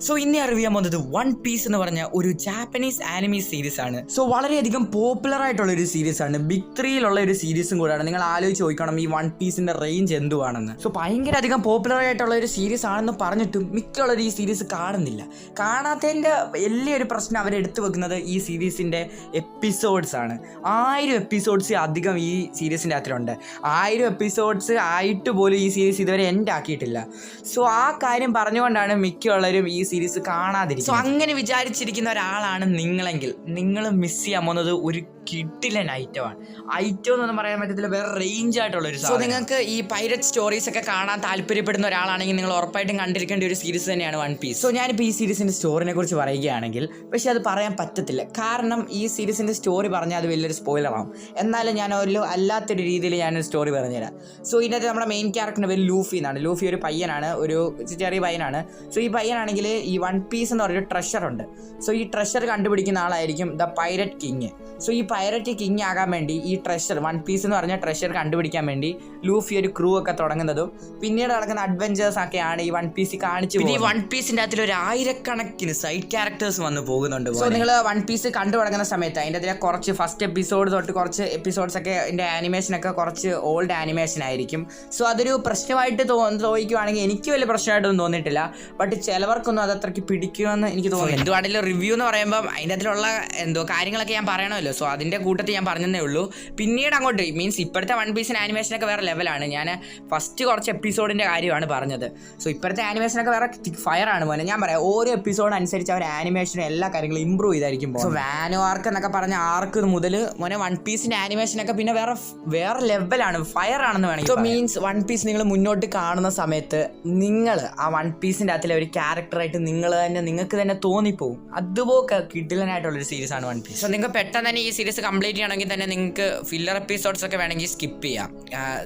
So ഇന്നേ അറിയാൻ പോകുന്നത് വൺ പീസ് എന്ന് പറഞ്ഞ ഒരു ജാപ്പനീസ് ആനിമി സീരീസ് ആണ്. സോ വളരെയധികം പോപ്പുലർ ആയിട്ടുള്ള ഒരു സീരീസ് ആണ്. ബിഗ് ത്രീയിലുള്ള ഒരു സീരീസും കൂടാണ് നിങ്ങൾ ആലോചിച്ച് നോക്കണം ഈ വൺ പീസിന്റെ റേഞ്ച് എന്തുവാണെന്ന്. സോ ഭയങ്കര അധികം പോപ്പുലർ ആയിട്ടുള്ള ഒരു സീരീസ് ആണെന്ന് പറഞ്ഞിട്ടും മിക്കുള്ളവർ ഈ സീരീസ് കാണുന്നില്ല. കാണാത്തതിന്റെ വലിയൊരു പ്രശ്നം അവർ എടുത്തു വെക്കുന്നത് ഈ സീരീസിന്റെ എപ്പിസോഡ്സ് ആണ്. ആയിരം എപ്പിസോഡ്സ് അധികം ഈ സീരീസിന്റെ അകത്തിലുണ്ട്. ആയിരം എപ്പിസോഡ്സ് ആയിട്ട് പോലും ഈ സീരീസ് ഇതുവരെ എൻഡ് ആക്കിയിട്ടില്ല. സോ ആ കാര്യം പറഞ്ഞുകൊണ്ടാണ് മിക്കുള്ളവരും ഈ സീരീസ് കാണാതിരിക്കും സോ അങ്ങനെ വിചാരിച്ചിരിക്കുന്ന ഒരാളാണ് നിങ്ങളെങ്കിൽ. നിങ്ങൾ മിസ് ചെയ്യാൻ പോകുന്നത് ഒരു കിട്ടിലൻ ഐറ്റമാണ് ഐറ്റം എന്നൊന്നും പറയാൻ പറ്റത്തില്ല. വേറെ റേഞ്ച് ആയിട്ടുള്ള ഒരു സോ നിങ്ങൾക്ക് ഈ പൈരറ്റ് സ്റ്റോറീസ് ഒക്കെ കാണാൻ താല്പര്യപ്പെടുന്ന ഒരാളാണെങ്കിൽ നിങ്ങൾ ഉറപ്പായിട്ടും കണ്ടിരിക്കേണ്ട ഒരു സീരീസ് തന്നെയാണ് വൺ പീസ് സോ ഞാനിപ്പോൾ ഈ സീരീസിന്റെ സ്റ്റോറിനെ കുറിച്ച് പറയുകയാണെങ്കിൽ പക്ഷേ അത് പറയാൻ പറ്റത്തില്ല. കാരണം ഈ സീരീസിന്റെ സ്റ്റോറി പറഞ്ഞാൽ അത് വലിയൊരു സ്പോയിലറാവും എന്നാലും ഞാൻ ഒരു അല്ലാത്തൊരു രീതിയിൽ ഞാനൊരു സ്റ്റോറി പറഞ്ഞുതരാം. സോ ഇതിനകത്ത് നമ്മുടെ മെയിൻ ക്യാരക്ടറിന്റെ പേര് ലൂഫി എന്നാണ്. ലൂഫി ഒരു പയ്യനാണ്. ഒരു ചെറിയ പയ്യനാണ്. സോ ഈ പയ്യനാണെങ്കിൽ ഈ വൺ പീസ് എന്ന് പറഞ്ഞൊരു ട്രഷർ ഉണ്ട്. സോ ഈ ട്രഷർ കണ്ടുപിടിക്കുന്ന ആളായിരിക്കും ദ പൈരറ്റ് കിങ് സോ ഈ പൈരറ്റ് കിങ് ആകാൻ വേണ്ടി ഈ ട്രഷർ വൺ പീസ് എന്ന് പറഞ്ഞ ട്രഷർ കണ്ടുപിടിക്കാൻ വേണ്ടി ലൂഫി ഒരു ക്രൂ ഒക്കെ തുടങ്ങുന്നതും പിന്നീട് നടക്കുന്ന അഡ്വഞ്ചേഴ്സ് ഒക്കെയാണ് ഈ വൺ പീസ് കാണിച്ചു ഈ വൺ പീസിന്റെ അകത്തിൽ ഒരു ആയിരക്കണക്കിന് സൈഡ് ക്യാരക്ടേഴ്സ് വന്ന് പോകുന്നുണ്ട് സോ നിങ്ങൾ വൺ പീസ് കണ്ടു തുടങ്ങുന്ന സമയത്ത് അതിന്റെ അതിലെ കുറച്ച് ഫസ്റ്റ് എപ്പിസോഡ് തൊട്ട് കുറച്ച് എപ്പിസോഡ്സ് ഒക്കെ അതിന്റെ ആനിമേഷൻ ഒക്കെ കുറച്ച് ഓൾഡ് ആനിമേഷൻ ആയിരിക്കും. സോ അതൊരു പ്രശ്നമായിട്ട് തോന്നി തോന്നിക്കുവാണെങ്കിൽ എനിക്ക് വലിയ പ്രശ്നമായിട്ടൊന്നും തോന്നിയിട്ടില്ല. ബട്ട് ചിലവർക്കൊന്നും അത് അത്രയ്ക്ക് പിടിക്കുമെന്ന് എനിക്ക് തോന്നുന്നു എന്തുവാണെങ്കിലും റിവ്യൂ എന്ന് പറയുമ്പോൾ അതിന്റെ അതിലുള്ള എന്തോ കാര്യങ്ങളൊക്കെ ഞാൻ പറയണമല്ലോ. സോ അതിന്റെ കൂട്ടത്തിൽ ഞാൻ പറഞ്ഞതേ ഉള്ളൂ. പിന്നീട് അങ്ങോട്ട് മീൻസ് ഇപ്പോഴത്തെ വൺ പീസിന്റെ ആനിമേഷനൊക്കെ വേറെ ലെവലാണ് ഞാൻ ഫസ്റ്റ് കുറച്ച് എപ്പിസോഡിന്റെ കാര്യമാണ് പറഞ്ഞത്. സോ ഇപ്പോഴത്തെ ആനിമേഷനൊക്കെ വേറെ ഫയർ ആണ് പോലെ ഞാൻ പറയാം ഓരോ എപ്പിസോഡ് അനുസരിച്ച് അവർ ആനിമേഷനും എല്ലാ കാര്യങ്ങളും ഇമ്പ്രൂവ് ചെയ്തായിരിക്കും സോ വാനോ ആർക്ക് എന്നൊക്കെ പറഞ്ഞ ആർക്ക് മുതൽ മോനെ വൺ പീസിന്റെ ആനിമേഷനൊക്കെ പിന്നെ വേറെ വേറെ ലെവലാണ് ഫയർ ആണെന്ന് വേണമെങ്കിൽ സോ മീൻസ് വൺ പീസ് നിങ്ങൾ മുന്നോട്ട് കാണുന്ന സമയത്ത് നിങ്ങൾ ആ വൺ പീസിന്റെ അകത്തിലെ ഒരു ക്യാരക്ടറായിട്ട് നിങ്ങൾ തന്നെ നിങ്ങൾക്ക് തന്നെ തോന്നിപ്പോവും. അതുപോലെ കിഡിലനായിട്ടുള്ള ഒരു സീരീസ് ആണ് വൺ പീസ് സോ നിങ്ങൾക്ക് പെട്ടെന്ന് തന്നെ ഈ സീരീസ് കംപ്ലീറ്റ് ചെയ്യണമെങ്കിൽ തന്നെ നിങ്ങൾക്ക് ഫില്ലർ എപ്പിസോഡ്സ് ഒക്കെ വേണമെങ്കിൽ സ്കിപ്പ് ചെയ്യാം.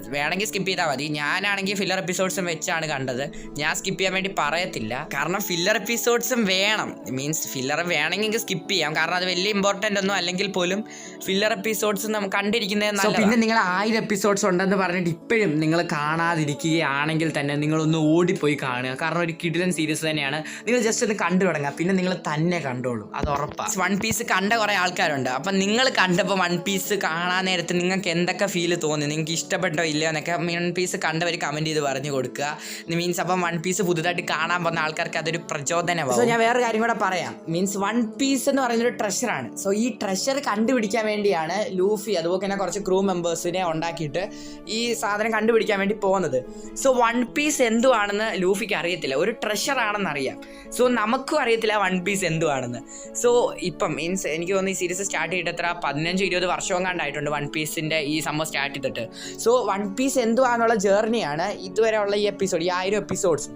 വേണമെങ്കിൽ സ്കിപ്പ് ചെയ്താൽ മതി. ഞാനാണെങ്കിൽ ഫില്ലർ എപ്പിസോഡ്സും വെച്ചാണ് കണ്ടത്. ഞാൻ സ്കിപ്പ് ചെയ്യാൻ വേണ്ടി പറയത്തില്ല. കാരണം ഫില്ലർ എപ്പിസോഡ്സും വേണം. മീൻസ് ഫില്ലർ വേണമെങ്കിൽ സ്കിപ്പ് ചെയ്യാം. കാരണം അത് വലിയ ഇമ്പോർട്ടന്റ് ഒന്നും അല്ലെങ്കിൽ പോലും ഫില്ലർ എപ്പിസോഡ്സ് നമുക്ക് കണ്ടിരിക്കുന്നത് പിന്നെ നിങ്ങൾ ആയിരം എപ്പിസോഡ്സ് ഉണ്ടെന്ന് പറഞ്ഞിട്ട് ഇപ്പോഴും നിങ്ങൾ കാണാതിരിക്കുകയാണെങ്കിൽ തന്നെ നിങ്ങളൊന്ന് ഓടിപ്പോയി കാണുക. കാരണം ഒരു കിടിലൻ സീരീസ് തന്നെയാണ്. നിങ്ങൾ ജസ്റ്റ് ഒന്ന് കണ്ടു തുടങ്ങുക പിന്നെ നിങ്ങൾ തന്നെ കണ്ടോളൂ. അത് ഉറപ്പാണ് വൺ പീസ് കണ്ട കുറേ ആൾക്കാരുണ്ട്. അപ്പം നിങ്ങൾ കണ്ടപ്പോൾ വൺ പീസ് കാണാൻ നേരത്ത് നിങ്ങൾക്ക് എന്തൊക്കെ ഫീൽ തോന്നി? നിങ്ങൾക്ക് ഇഷ്ടപ്പെട്ടോ ഇല്ലയോ എന്നൊക്കെ വൺ പീസ് കണ്ടവർ കമന്റ് ചെയ്ത് പറഞ്ഞു കൊടുക്കുക. മീൻസ് അപ്പം വൺ പീസ് പുതുതായിട്ട് കാണാൻ പോകുന്ന ആൾക്കാർക്ക് അതൊരു പ്രചോദനമാവും. സോ ഞാൻ വേറെ കാര്യം കൂടെ പറയാം. മീൻസ് വൺ പീസ് എന്ന് പറയുന്നൊരു ട്രഷറാണ് സോ ഈ ട്രഷർ കണ്ടുപിടിക്കാൻ വേണ്ടിയാണ് ലൂഫി അതുപോലെ തന്നെ കുറച്ച് ക്രൂ മെമ്പേഴ്സിനെ ഉണ്ടാക്കിയിട്ട് ഈ സാധനം കണ്ടുപിടിക്കാൻ വേണ്ടി പോകുന്നത്. സോ വൺ പീസ് എന്തുവാണെന്ന് ലൂഫിക്ക് അറിയത്തില്ല. ഒരു ട്രഷർ ആണെന്ന് അറിയാം. സോ നമുക്കും അറിയത്തില്ല വൺ പീസ് എന്തുവാണെന്ന്. സോ ഇപ്പം മീൻസ് എനിക്ക് തോന്നുന്നു ഈ സീരീസ് സ്റ്റാർട്ട് ചെയ്തിട്ട് എത്ര? പതിനഞ്ച് ഇരുപത് വർഷവും കണ്ടായിട്ടുണ്ട് വൺ പീസിന്റെ ഈ സംഭവം സ്റ്റാർട്ട് ചെയ്തിട്ട്. സോ വൺ പീസ് എന്തുവാന്നുള്ള ജേർണിയാണ് ഇതുവരെ ഉള്ള ഈ എപ്പിസോഡ് ഈ ആയിരം എപ്പിസോഡ്സ്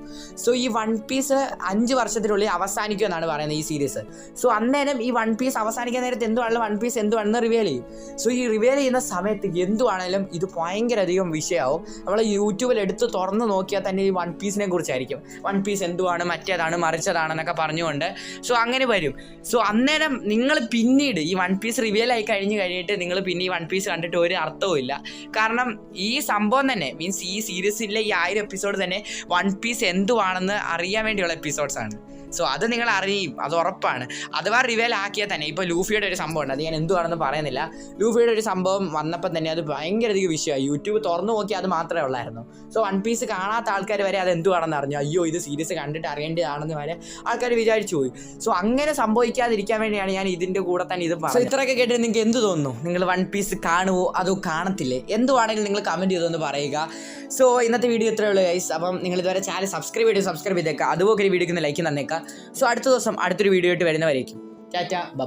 സോ ഈ വൺ പീസ് അഞ്ച് വർഷത്തിനുള്ളിൽ അവസാനിക്കും എന്നാണ് പറയുന്നത് ഈ സീരീസ് സോ അന്നേരം ഈ വൺ പീസ് അവസാനിക്കാൻ നേരത്ത് എന്തുവാണല്ലോ വൺ പീസ് എന്തുവാണെന്ന് റിവീൽ ചെയ്യും. സോ ഈ റിവീൽ ചെയ്യുന്ന സമയത്ത് എന്തുവാണേലും ഇത് ഭയങ്കര അധികം വിഷയമാവും നമ്മൾ യൂട്യൂബിൽ എടുത്ത് തുറന്ന് നോക്കിയാൽ തന്നെ ഈ വൺ പീസിനെ കുറിച്ചായിരിക്കും. വൺ പീസ് എന്തുവാണ് മറ്റേതാണ് മറിച്ചതാണെന്നൊക്കെ പറഞ്ഞുകൊണ്ട്. സോ അങ്ങനെ വരും. സോ അന്നേരം നിങ്ങൾ പിന്നീട് ഈ വൺ പീസ് റിവ്യൽ ആയി കഴിഞ്ഞ് കഴിഞ്ഞിട്ട് നിങ്ങൾ പിന്നെ ഈ വൺ പീസ് കണ്ടിട്ട് ഒരു അർത്ഥവും ഇല്ല. കാരണം ഈ സംഭവം തന്നെ മീൻസ് ഈ സീരീസിലെ ഈ ആയിരം എപ്പിസോഡ് തന്നെ വൺ പീസ് എന്തുവാണെന്ന് അറിയാൻ വേണ്ടിയുള്ള എപ്പിസോഡ്സ് ആണ്. സോ അത് നിങ്ങൾ അറിയും. അത് ഉറപ്പാണ്. അഥവാ റിവേൽ ആക്കിയാൽ തന്നെ ഇപ്പോൾ ലൂഫിയുടെ ഒരു സംഭവം ഉണ്ട്. അത് ഞാൻ എന്തുവാണെന്ന് പറയുന്നില്ല. ലൂഫിയുടെ ഒരു സംഭവം വന്നപ്പോൾ തന്നെ അത് ഭയങ്കര അധികം വിഷയമായി. യൂട്യൂബ് തുറന്നു നോക്കിയാൽ അത് മാത്രമേ ഉള്ളായിരുന്നു. സോ വൺ പീസ് കാണാത്ത ആൾക്കാർ വരെ അത് എന്തുവാണെന്ന് അറിഞ്ഞു. അയ്യോ ഇത് സീരീസ് കണ്ടിട്ട് അറിയേണ്ടതാണെന്ന് വരെ ആൾക്കാർ വിചാരിച്ചു പോയി. സോ അങ്ങനെ സംഭവിക്കാതിരിക്കാൻ വേണ്ടിയാണ് ഞാൻ ഇതിന്റെ കൂടെ തന്നെ ഇത് സോ ഇത്രയൊക്കെ കേട്ടിട്ട് നിങ്ങൾക്ക് എന്ത് തോന്നുന്നു? നിങ്ങൾ വൺ പീസ് കാണുമോ അതോ കാണത്തില്ലേ? എന്തുവാണെങ്കിലും നിങ്ങൾ കമന്റ് ചെയ്തൊന്ന് പറയുക. സോ ഇന്നത്തെ വീഡിയോ ഇത്രയേ ഉള്ളൂ ഗൈസ് അപ്പം നിങ്ങൾ ഇതുവരെ ചാനൽ സബ്സ്ക്രൈബ് ചെയ്ത് സബ്സ്ക്രൈബ് ചെയ്തേക്കുക. അതുപോലെ വീഡിയോക്ക് ലൈക്ക് തന്നേക്കുക. സോ അടുത്ത ദിവസം അടുത്തൊരു വീഡിയോ ആയിട്ട് വരുന്നവരേക്കും. ടാറ്റ ബൈ